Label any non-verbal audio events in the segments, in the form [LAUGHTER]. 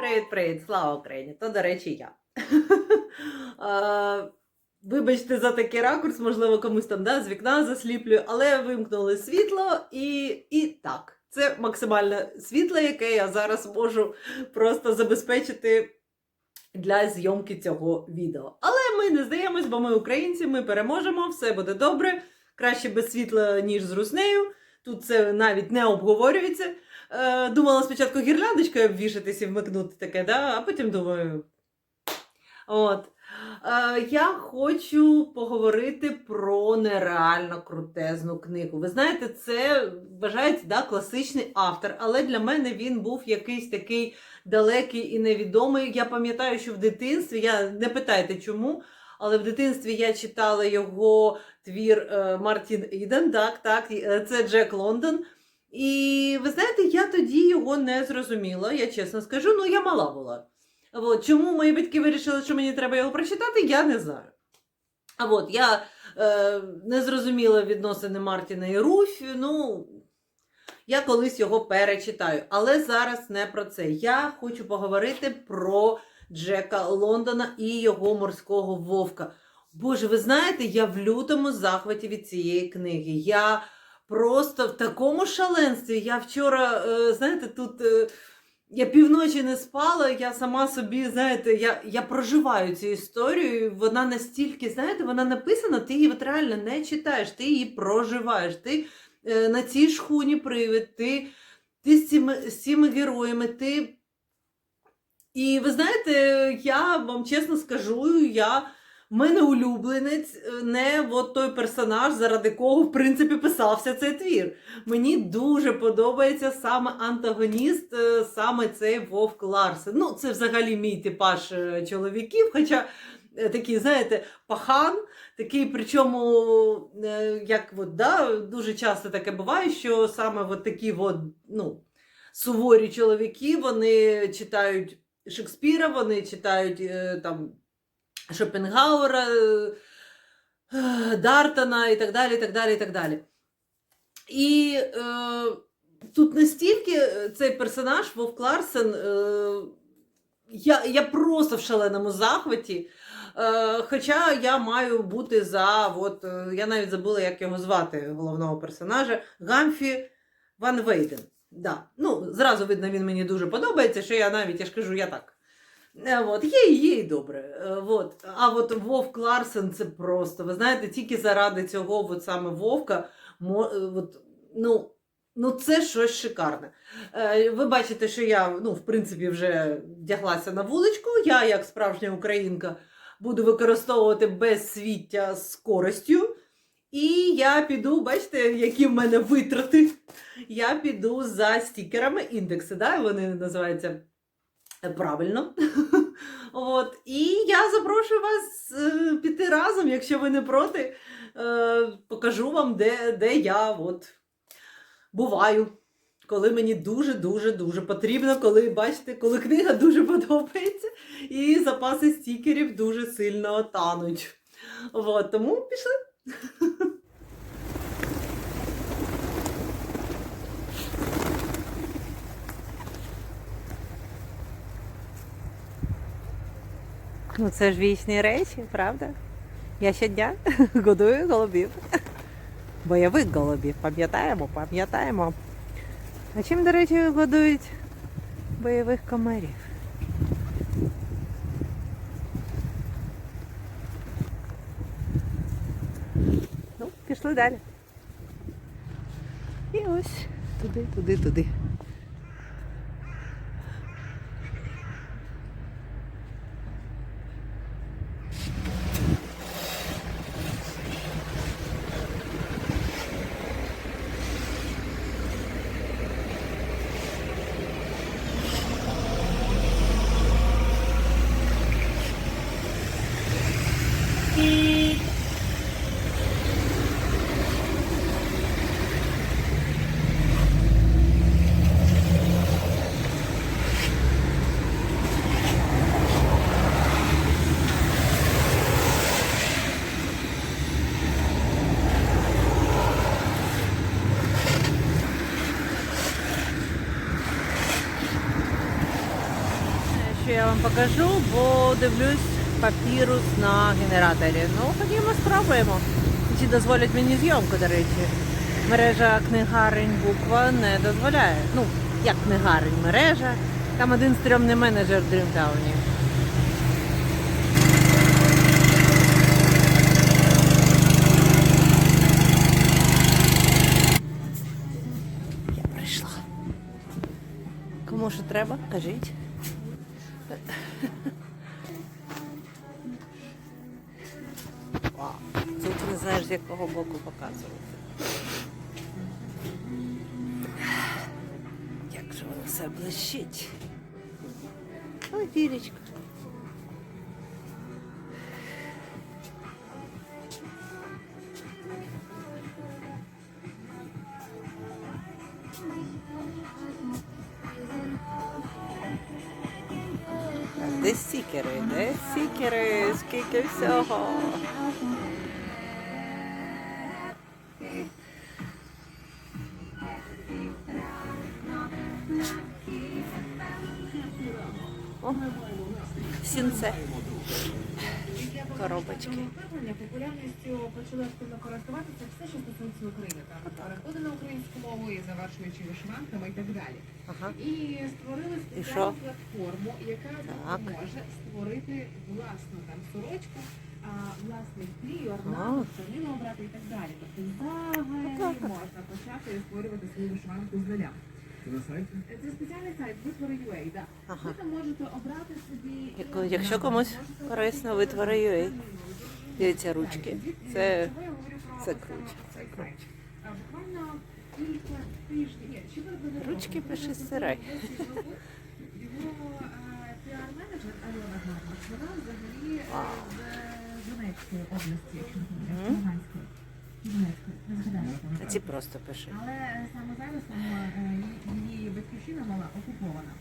Привіт-привіт, слава Україні! То, до речі, я. [LAUGHS] Вибачте за такий ракурс, можливо, комусь там да, з вікна засліплюю, але вимкнули світло і, і так. Це максимальне світло, яке я зараз можу просто забезпечити для зйомки цього відео. Але ми не здаємось, бо ми українці, ми переможемо, все буде добре. Краще без світла, ніж з руснею. Тут це навіть не обговорюється. Е, думала спочатку гірляндочкою обвішатись і вмикнути таке, да? а потім думаю. От. Е, я хочу поговорити про нереально крутезну книгу. Ви знаєте, це вважається да, класичний автор, але для мене він був якийсь такий далекий і невідомий. Я пам'ятаю, що в дитинстві, я не питайте чому, але в дитинстві я читала його твір е, Мартін Іден, так, так, це Джек Лондон. І ви знаєте, я тоді його не зрозуміла, я чесно скажу, ну я мала була. От, чому мої батьки вирішили, що мені треба його прочитати, я не знаю. А от я е, не зрозуміла відносини Мартіна і Руфі, ну, я колись його перечитаю. Але зараз не про це. Я хочу поговорити про Джека Лондона і його морського вовка. Боже, ви знаєте, я в лютому захваті від цієї книги. Я просто в такому шаленстві. Я вчора, е, знаєте, тут. е, я півночі не спала, я сама собі, знаєте, я, я проживаю цю історію. Вона настільки, знаєте, вона написана, ти її от реально не читаєш, ти її проживаєш. Ти е, на цій шхуні привид, ти, ти з, цими, з цими героями, ти. І ви знаєте, я вам чесно скажу, я. В мене улюбленець е, не от той персонаж, заради кого, в принципі, писався цей твір. Мені дуже подобається саме антагоніст, е, саме цей Вовк Ларсен. Ну, це взагалі мій типаж е, чоловіків, хоча такий, знаєте, пахан, такий, причому, як от, да, дуже часто таке буває, що саме от такі от, ну, суворі чоловіки, вони читають Шекспіра, вони читають там. Шопенгауера, е, Дартона і так далі. І так далі, і так далі. І е, тут настільки цей персонаж Вовк Ларсен, е, я, я просто в шаленому захваті. Е, хоча я маю бути за, от, е, я навіть забула, як його звати, головного персонажа, Гамфі Ван Вейден. Да. Ну, зразу видно, він мені дуже подобається, що я навіть, я ж кажу, я так. Е, От, є і є і добре. Е, От. А от Вовк Ларсен це просто, ви знаєте, тільки заради цього от саме Вовка, е, от, ну, ну це щось шикарне. Ви бачите, що я, ну, в принципі, вже вдяглася на вуличку. Я, як справжня українка, буду використовувати безсвіття з користю. І я піду, бачите, які в мене витрати. Я піду за стікерами індекси, да? вони називаються правильно. [LAUGHS] От. І я запрошую вас е, піти разом, якщо ви не проти. Е, покажу вам, де, де я от, буваю. Коли мені дуже-дуже дуже потрібно, коли бачите, коли книга дуже [LAUGHS] подобається, і запаси стікерів дуже сильно тануть. От, тому пішли. [LAUGHS] Ну, це ж вічні речі, правда? Я щодня [LAUGHS] годую голубів. Бойових голубів, пам'ятаємо, пам'ятаємо. А чим, до речі, годують бойових комарів? Ну, пішли далі. І ось туди, туди, туди. Вам покажу, бо дивлюсь папірус на генераторі. Ну, ходімо, спробуємо. Чи дозволять мені зйомку, до речі. Мережа книгарень буква не дозволяє. Ну, як книгарень, мережа. Там один стрьомний менеджер в Дрімтауні. Кому що треба, кажіть. Вау. Тут не знаєш, з якого боку показувати. Як же воно все блищить. Ой, Вірічка. Де стікери? Де сікери, Скільки всього? Коробочки. Виявлення популярністю почали активно користуватися все, що стосується України. Там переходи на українську мову і завершуючи вишиванками і так далі. Ага. І створили І що? спеціальну платформу, яка Так. допоможе створити власну там сорочку, а власний клій, А. орнамент, тканину обрати і так далі. Тобто взагалі можна почати створювати свою вишиванку з нуля. Це на сайті? Це спеціальний сайт витвори.ua, да. Ага. Ви там можете обрати собі Яко- якщо комусь корисно, витвори.ua. Дивіться, ручки. Це, це круче. Це круче. Буквально кілька тижнів. Ручки пиши сирай. Його е, піар-менеджер Альона Гармаш, вона взагалі е, з Донецької області, якщо не помиляюсь, Луганської. Донецької, не згадаю. А ці просто пиши. Але е, саме зараз е, її батьківщина мала окупована.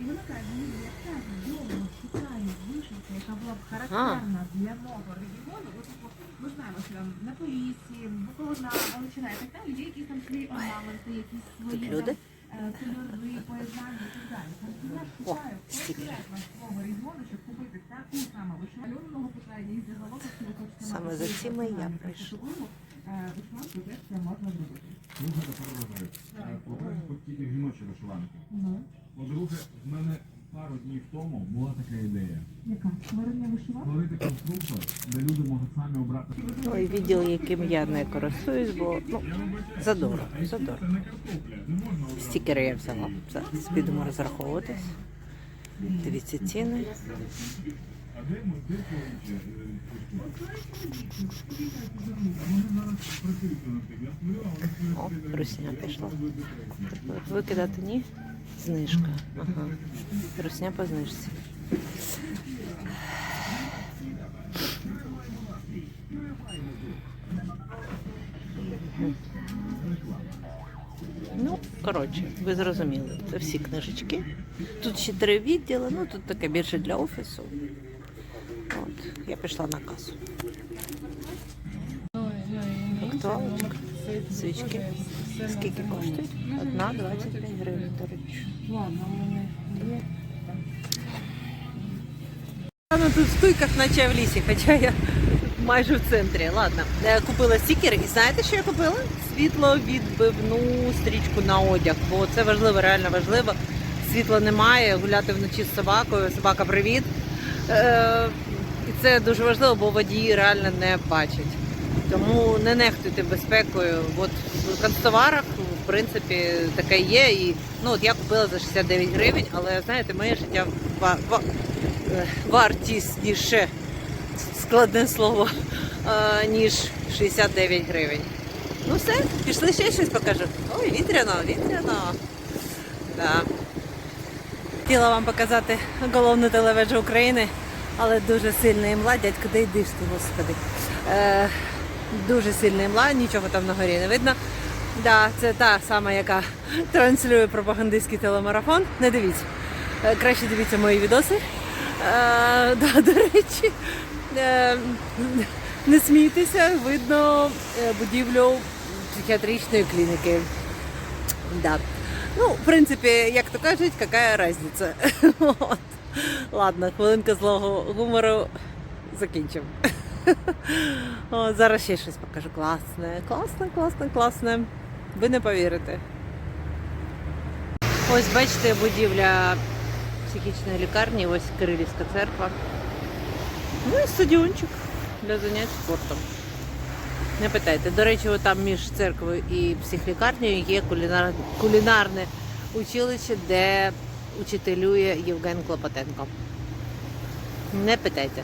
І вона каже, ні, я так довго шукаю вишивку, яка була б характерна для мого регіону. От, ми знаємо, що там на Поліссі, Буковина, Галичина і так далі, є якісь там свої орнаменти, якісь свої люди? е, кольори, поєднання і так далі. Тобто я шукаю конкретно свого регіону, щоб купити таку саму вишиванку. Питання і загалом, якщо ви хочете Саме за цими я прийшла. Е, Вишиванку теж це можна зробити. Дуже тепер розрив. По-перше, тут тільки жіночі вишиванки. Ну. По-друге, в мене пару днів тому була така ідея. Яка? Створення вишиванки? Створити конструктор, де люди можуть самі обрати. Ой, відділ, яким я не користуюсь, бо ну, задорого, задорого. Стікери я взяла. Зараз підемо розраховуватись. Дивіться ціни. О, русня пішла. Викидати ні? Знижка. Ага. Русня по знижці. Ну, коротше, ви зрозуміли, це всі книжечки. Тут ще три відділи, ну тут таке більше для офісу. Я пішла на касу. Актуалочка, свічки. Скільки коштують? Одна 25 гривень, до речі. Воно тут в стуйках, наче в лісі, хоча я майже в центрі. Ладно, Е, купила стікер і знаєте, що я купила? Світловідбивну стрічку на одяг, бо це важливо, реально важливо. Світла немає, гуляти вночі з собакою, собака привіт. Це дуже важливо, бо водії реально не бачать. Тому не нехтуйте безпекою. От в канцтоварах, в принципі, таке є. І ну от я купила за 69 гривень, але знаєте, моє життя ва- ва- е, вартісніше, складне слово, е, ніж 69 гривень. Ну все, пішли ще щось покажу. Ой, вітряно, вітряно. Да. Хотіла вам показати головну телеведжу України, але дуже сильна імла. Дядько, де йдиш ти, господи. Е, дуже сильна імла, нічого там на горі не видно. Да, це та сама, яка транслює пропагандистський телемарафон. Не дивіться. Е, краще дивіться мої відоси. Е, да, до речі, е, не смійтеся, видно е, будівлю психіатричної клініки. Да. Ну, в принципі, як то кажуть, яка різниця. [LAUGHS] Ладно, хвилинка злого гумору закінчимо. Зараз ще щось покажу. Класне, класне, класне, класне. Ви не повірите. Ось бачите, будівля психічної лікарні, ось Кирилівська церква. Ну і стадіончик для занять спортом. Не питайте. До речі, там між церквою і психлікарнею є кулінар... кулінарне училище, де учителює Євген Клопотенко. Не питайте.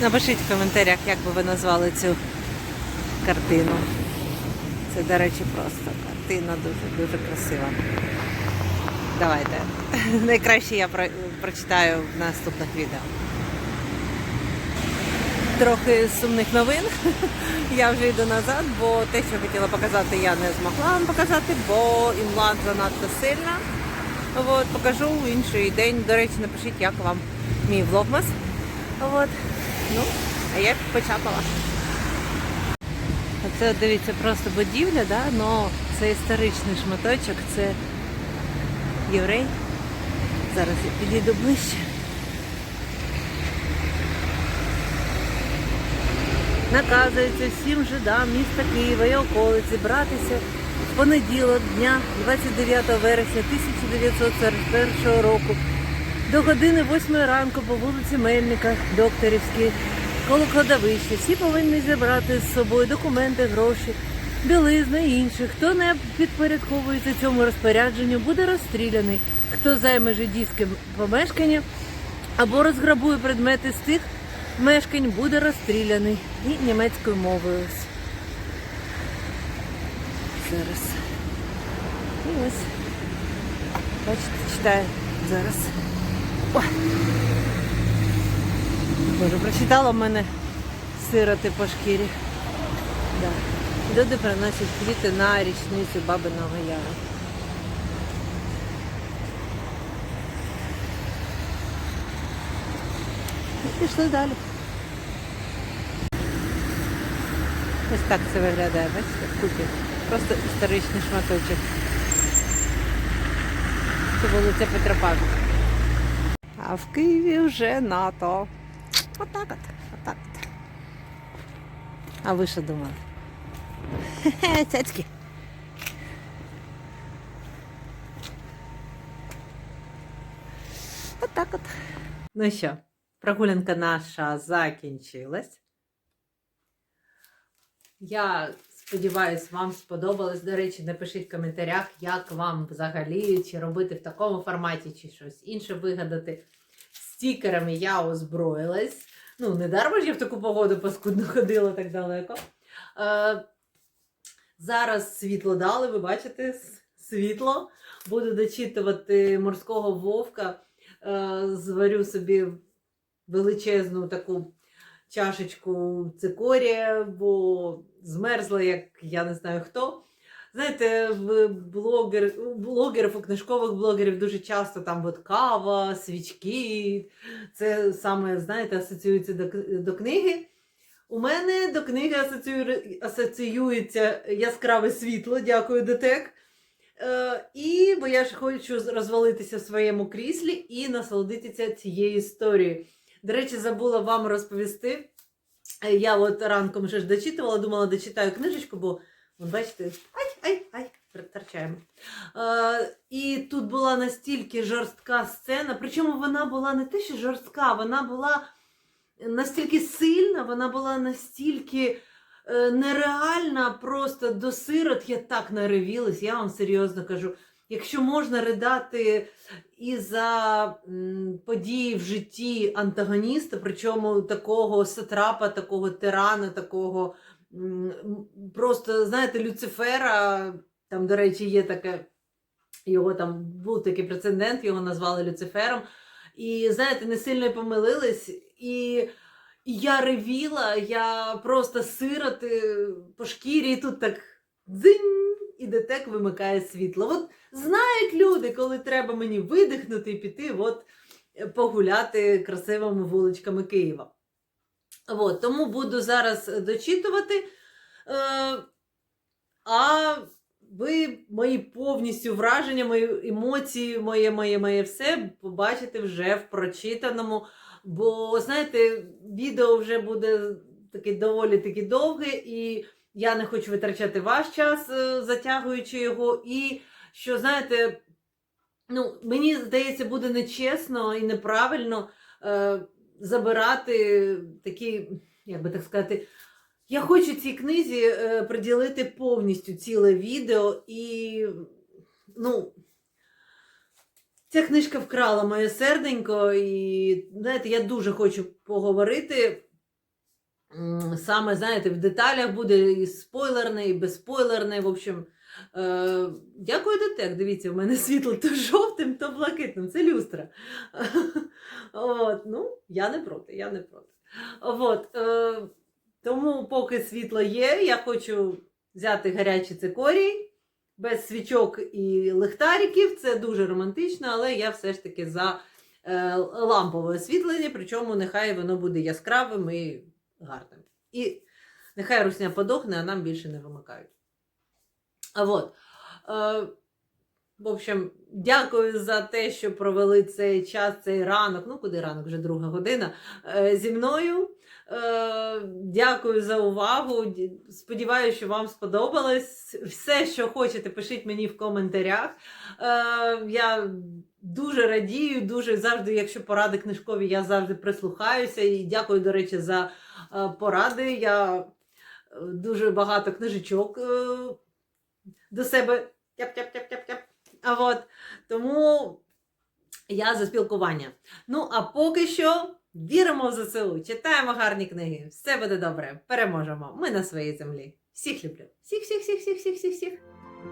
Напишіть, в коментарях, як би ви назвали цю картину. Це, до речі, просто картина дуже дуже красива. Давайте. [LAUGHS] Найкраще я про- прочитаю в наступних відео. Трохи сумних новин. [LAUGHS] Я вже йду назад, бо те, що хотіла показати, я не змогла вам показати, бо імлад занадто сильна. От, покажу в інший день. До речі, напишіть, як вам мій влогмас. От. Ну, а я почапала. Оце дивіться просто будівля, да? но це історичний шматочок, це єврей. Зараз я підійду ближче. Наказується всім жидам міста Києва і околиці братися в понеділок дня 29 вересня 1941 року до години 8 ранку по вулиці Мельника, Докторівській, коло кладовища. Всі повинні зібрати з собою документи, гроші, білизну і інше. Хто не підпорядковується цьому розпорядженню, буде розстріляний. Хто займе жидівське помешкання або розграбує предмети з тих мешкань, буде розстріляний. І німецькою мовою. Зараз. І ось. Бачите, читаю зараз. Ой. Боже, прочитала в мене сироти по шкірі. Да. Люди приносять квіти на річницю Бабиного Яру. І пішли далі. Ось так це виглядає, бачите, в купі. Просто історичний шматочок. Це вулиця Петропавлівська. А в Києві вже НАТО. Отак от. Отак от. А ви що думали? [LAUGHS] Хе-хе, цяцьки. Отак от. Ну що, прогулянка наша закінчилась. Я сподіваюся, вам сподобалось. До речі, напишіть в коментарях, як вам взагалі, чи робити в такому форматі, чи щось інше вигадати. Стікерами я озброїлась. Ну, не дарма ж я в таку погоду паскудно ходила так далеко. Е, зараз світло дали, ви бачите світло. Буду дочитувати морського вовка. Е, зварю собі величезну таку чашечку цикорія, бо змерзла, як я не знаю хто. Знаєте, в блогер, у блогерів, у книжкових блогерів дуже часто там от кава, свічки. Це саме, знаєте, асоціюється до, до книги. У мене до книги асоціює, асоціюється яскраве світло, дякую, Детек. Е, і бо я ж хочу розвалитися в своєму кріслі і насолодитися цією історією. До речі, забула вам розповісти. Е, Я от ранком вже ж дочитувала, думала, дочитаю книжечку, бо, от бачите, ай, ай, ай, торчаємо. Е, і тут була настільки жорстка сцена, причому вона була не те, що жорстка, вона була настільки сильна, вона була настільки е, нереальна, просто до сирот я так наревілась, я вам серйозно кажу. Якщо можна ридати і за події в житті антагоніста, причому такого сатрапа, такого тирана, такого просто, знаєте, Люцифера, там, до речі, є таке, його там був такий прецедент, його назвали Люцифером. І знаєте, не сильно помилились. І я ревіла, я просто сироти по шкірі, і тут так дзинь, і детек вимикає світло. От знають люди, коли треба мені видихнути і піти, от погуляти красивими вуличками Києва. От, тому буду зараз дочитувати. Е, а ви мої повністю враження, мої емоції, моє, моє, моє все побачите вже в прочитаному. Бо, знаєте, відео вже буде таке доволі таки довге, і я не хочу витрачати ваш час, е, затягуючи його. І що, знаєте, ну, мені здається, буде нечесно і неправильно е, забирати такі, як би так сказати, я хочу цій книзі е, приділити повністю ціле відео і, ну, ця книжка вкрала моє серденько, і, знаєте, я дуже хочу поговорити. Саме, знаєте, в деталях буде і спойлерне, і безспойлерне. В общем, е, дякую детек. Дивіться, в мене [LAUGHS] світло то жовтим, то блакитним. Це люстра. [LAUGHS] От, ну, я не проти, я не проти. От, е, тому, поки світло є, я хочу взяти гарячий цикорій без свічок і лихтариків. Це дуже романтично, але я все ж таки за е, лампове освітлення, причому нехай воно буде яскравим і гарним. І нехай русня подохне, а нам більше не вимикають. А от. Е, в общем, дякую за те, що провели цей час, цей ранок. Ну, куди ранок, вже друга година е, зі мною. Е, Дякую за увагу. Сподіваюся, що вам сподобалось. Все, що хочете, пишіть мені в коментарях. Е, Я дуже радію, дуже завжди, якщо поради книжкові, я завжди прислухаюся. І дякую, до речі, за е, поради. Я дуже багато книжечок до себе. А от тому я за спілкування. Ну, а поки що віримо в ЗСУ, читаємо гарні книги. Все буде добре. Переможемо. Ми на своїй землі. Всіх люблю. Всіх, всіх, всіх, всіх, всіх, всіх, всіх.